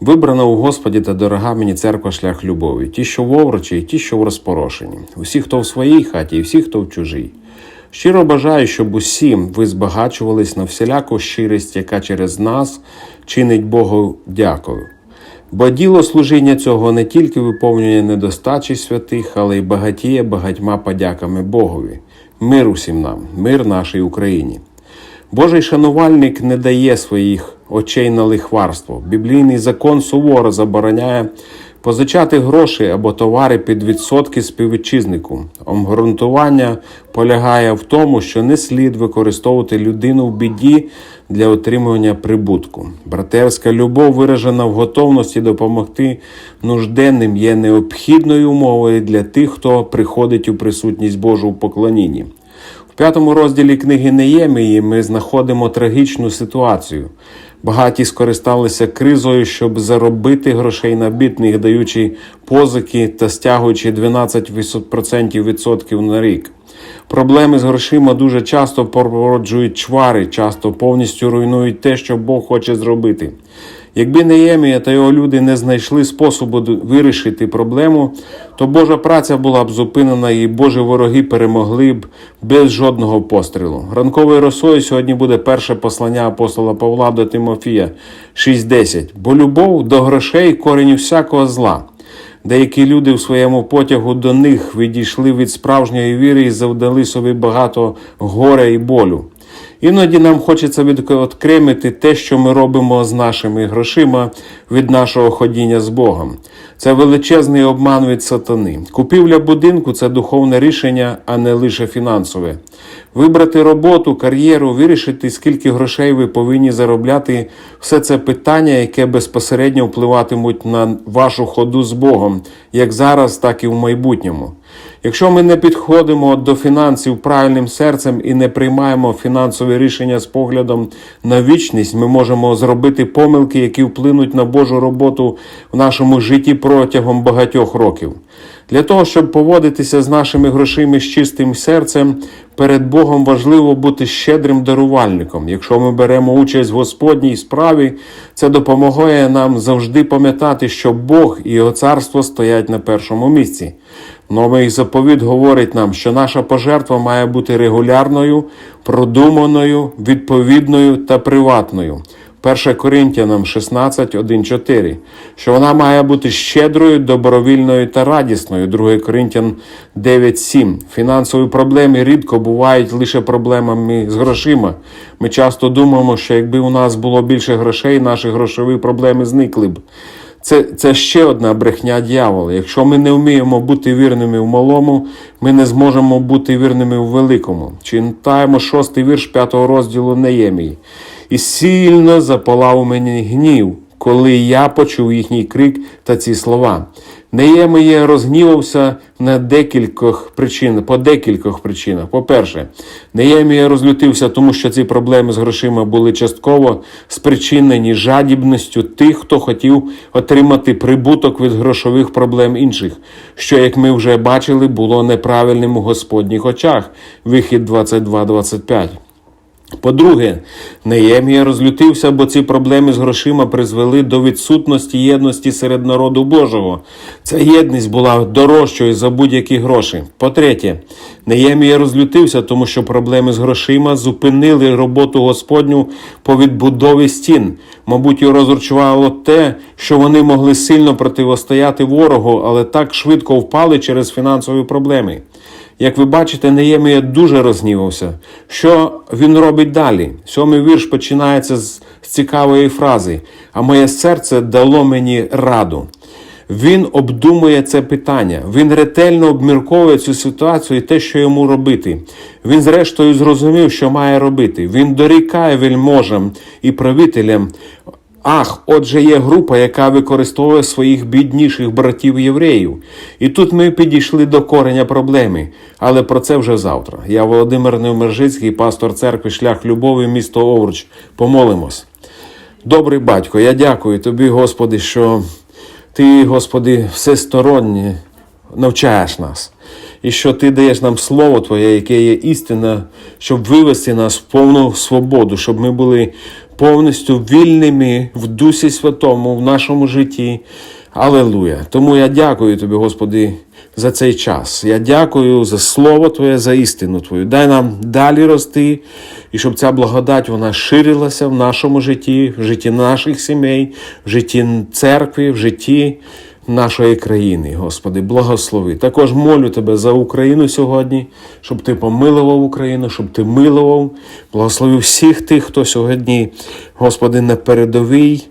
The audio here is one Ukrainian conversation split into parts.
Вибрана у Господі та дорога мені церква шлях любові, ті, що в оврочі, і ті, що в розпорошенні, усі, хто в своїй хаті, і всі, хто в чужій. Щиро бажаю, щоб усім ви збагачувались на всіляку щирість, яка через нас чинить Богу дякую. Бо діло служіння цього не тільки виповнює недостачі святих, але й багатіє багатьма подяками Богові. Мир усім нам, мир нашій Україні. Божий шанувальник не дає своїх очей на лихварство. Біблійний закон суворо забороняє позичати гроші або товари під відсотки співвітчизнику. Обґрунтування полягає в тому, що не слід використовувати людину в біді для отримування прибутку. Братерська любов, виражена в готовності допомогти нужденним, є необхідною умовою для тих, хто приходить у присутність Божу в поклонінні. В п'ятому розділі книги Неємії ми знаходимо трагічну ситуацію. Багаті скористалися кризою, щоб заробити грошей на бідних, даючи позики та стягуючи 12% відсотків на рік. Проблеми з грошима дуже часто породжують чвари, часто повністю руйнують те, що Бог хоче зробити. Якби Неємія та його люди не знайшли способу вирішити проблему, то Божа праця була б зупинена і Божі вороги перемогли б без жодного пострілу. Ранковою росою сьогодні буде перше послання апостола Павла до Тимофія 6.10. Бо любов до грошей корінь всякого зла. Деякі люди в своєму потягу до них відійшли від справжньої віри і завдали собі багато горя і болю. Іноді нам хочеться відокремити те, що ми робимо з нашими грошима від нашого ходіння з Богом. Це величезний обман від сатани. Купівля будинку це духовне рішення, а не лише фінансове. Вибрати роботу, кар'єру, вирішити, скільки грошей ви повинні заробляти все це питання, яке безпосередньо впливатимуть на вашу ходу з Богом, як зараз, так і в майбутньому. Якщо ми не підходимо до фінансів правильним серцем і не приймаємо фінансові рішення з поглядом на вічність, ми можемо зробити помилки, які вплинуть на Божу роботу в нашому житті протягом багатьох років. Для того, щоб поводитися з нашими грошима з чистим серцем, перед Богом важливо бути щедрим дарувальником. Якщо ми беремо участь в Господній справі, це допомагає нам завжди пам'ятати, що Бог і Його царство стоять на першому місці. Новий заповіт говорить нам, що наша пожертва має бути регулярною, продуманою, відповідною та приватною. 1 Коринтянам 16, 1, 4, що вона має бути щедрою, добровільною та радісною. 2 Коринтян 9, 7. Фінансові проблеми рідко бувають лише проблемами з грошима. Ми часто думаємо, що якби у нас було більше грошей, наші грошові проблеми зникли б. Це, це ще одна брехня дьявола. Якщо ми не вміємо бути вірними в малому, ми не зможемо бути вірними в великому. Читаємо шостий вірш п'ятого розділу Неємії. І сильно запалав мені гнів, коли я почув їхній крик та ці слова. Неємія розгнівався на декількох причин, по декількох причинах. По-перше, Неємія розлютився, тому що ці проблеми з грошима були частково спричинені жадібністю тих, хто хотів отримати прибуток від грошових проблем інших, що, як ми вже бачили, було неправильним у Господніх очах. Вихід 22-25. По-друге, Неємія розлютився, бо ці проблеми з грошима призвели до відсутності єдності серед народу Божого. Ця єдність була дорожчою за будь-які гроші. По-третє, Неємія розлютився, тому що проблеми з грошима зупинили роботу Господню по відбудові стін. Мабуть, його розручувало те, що вони могли сильно противостояти ворогу, але так швидко впали через фінансові проблеми. Як ви бачите, Неємія дуже рознівався. Що він робить далі? Сьомий вірш починається з, цікавої фрази: А моє серце дало мені раду. Він обдумує це питання, він ретельно обмірковує цю ситуацію і те, що йому робити. Він, зрештою, зрозумів, що має робити. Він дорікає вельможам і правителям. Ах, отже, є група, яка використовує своїх бідніших братів євреїв. І тут ми підійшли до кореня проблеми, але про це вже завтра. Я Володимир Невмержицький, пастор церкви Шлях Любові, місто Овруч. Помолимось. Добрий батько, я дякую тобі, Господи, що ти, Господи, всестороннє навчаєш нас. І що ти даєш нам слово Твоє, яке є істина, щоб вивести нас в повну свободу, щоб ми були повністю вільними в Дусі Святому в нашому житті. Алелуя! Тому я дякую тобі, Господи, за цей час. Я дякую за Слово Твоє, за істину Твою. Дай нам далі рости, і щоб ця благодать вона ширилася в нашому житті, в житті наших сімей, в житті церкви, в житті нашої країни, Господи, благослови. Також молю Тебе за Україну сьогодні, щоб Ти помилував Україну, щоб Ти милував, благословив всіх тих, хто сьогодні, Господи, на передовій.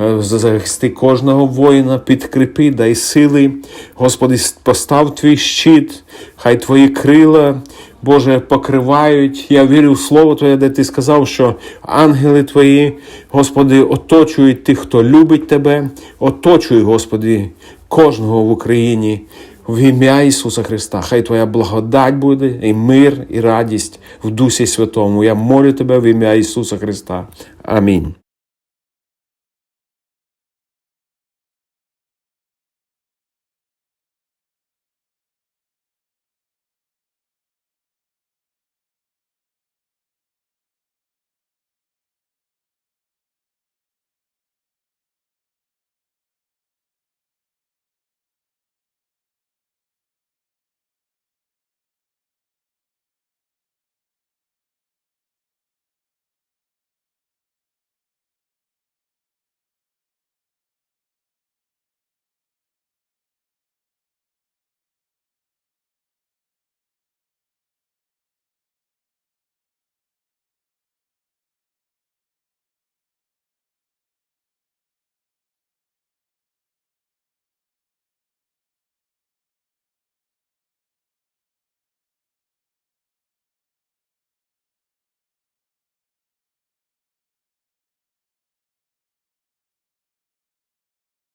Е, Захисти кожного воїна, підкріпи, дай сили. Господи, постав твій щит, хай твої крила, Боже, покривають. Я вірю в Слово Твоє, де ти сказав, що ангели Твої, Господи, оточують тих, хто любить Тебе, оточуй, Господи, кожного в Україні. В ім'я Ісуса Христа, хай Твоя благодать буде, і мир, і радість в Дусі Святому. Я молю Тебе в ім'я Ісуса Христа. Амінь.